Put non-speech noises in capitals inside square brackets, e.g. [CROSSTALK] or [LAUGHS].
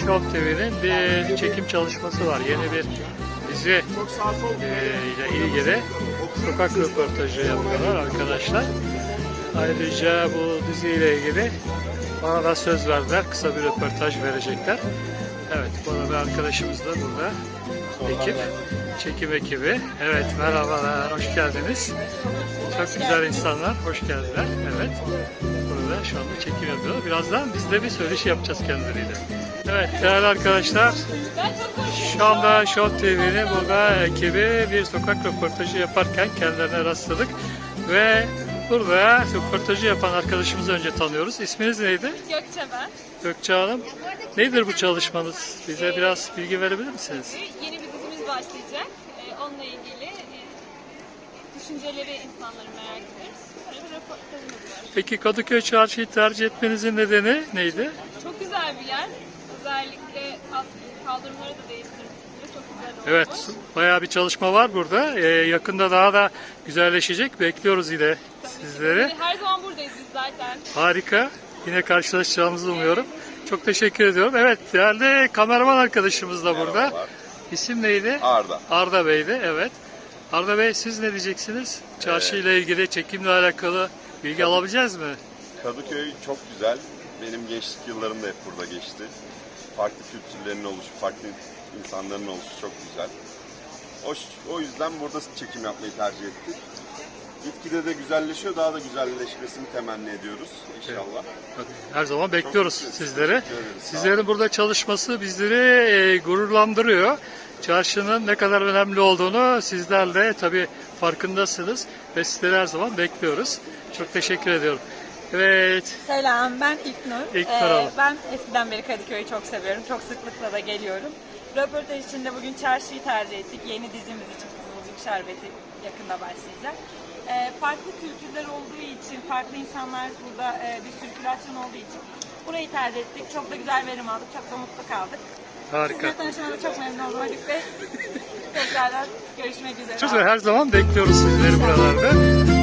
Show TV'nin bir çekim çalışması var. Yeni bir dizi e, ile ilgili sokak röportajı yapıyorlar arkadaşlar. Ayrıca bu diziyle ilgili bana da söz verdiler. Kısa bir röportaj verecekler. Evet, bu arada arkadaşımız da burada. Ekip, çekim ekibi. Evet, merhabalar, hoş geldiniz. Çok güzel insanlar, hoş geldiler. Evet, burada şu anda çekim yapıyorlar. Birazdan biz de bir söyleşi yapacağız kendileriyle. Evet, değerli arkadaşlar, şu anda Show TV'nin burada ekibi bir sokak röportajı yaparken kendilerine rastladık. Ve burada röportajı yapan arkadaşımızı önce tanıyoruz. İsminiz neydi? Gökçe ben. Gökçe Hanım. Nedir bu çalışmanız? Bize biraz bilgi verebilir misiniz? Yeni bir dizimiz başlayacak. Ee, onunla ilgili e, düşünceleri insanları merak ediyoruz. Böyle bir röportajımız var. Peki Kadıköy Çarşı'yı tercih etmenizin nedeni neydi? Çok güzel bir yer. Özellikle kaldırımları da değiştirmişsiniz. Çok güzel olmuş. Evet, bayağı bir çalışma var burada. Ee, yakında daha da güzelleşecek. Bekliyoruz yine sizleri. Yani her zaman buradayız biz zaten. Harika. Yine karşılaşacağımızı umuyorum. Çok teşekkür ediyorum. Evet, değerli kameraman arkadaşımız da burada. Merhabalar. İsim neydi? Arda. Arda Bey'di, evet. Arda Bey siz ne diyeceksiniz? Çarşı ile ilgili, çekimle alakalı bilgi alabileceğiz mi? Kadıköy çok güzel. Benim gençlik yıllarım da hep burada geçti. Farklı kültürlerin oluşu, farklı insanların oluşu çok güzel. O, o yüzden burada çekim yapmayı tercih ettik. Gitgide de güzelleşiyor. Daha da güzelleşmesini temenni ediyoruz inşallah. Her zaman bekliyoruz sizleri. teşekkür ederiz. Sağ Sizlerin burada çalışması bizleri e, gururlandırıyor. Çarşının ne kadar önemli olduğunu sizler de tabii farkındasınız ve sizleri her zaman bekliyoruz. Çok teşekkür ediyorum. Evet, Selam, ben İlknur. İlknur Ee, ben eskiden beri Kadıköy'ü çok seviyorum. Çok sıklıkla da geliyorum. Röportaj için de bugün çarşıyı tercih ettik. Yeni dizimiz için Kızılcık Şerbeti yakında başlayacak. Ee, farklı kültürler olduğu için, farklı insanlar burada e, bir sirkülasyon olduğu için burayı tercih ettik. Çok da güzel verim aldık, çok da mutlu kaldık. Harika. Sizinle tanışmada çok memnun oldum Haluk Bey. [LAUGHS] Tekrardan görüşmek üzere. Güzel, her zaman bekliyoruz sizleri buralarda.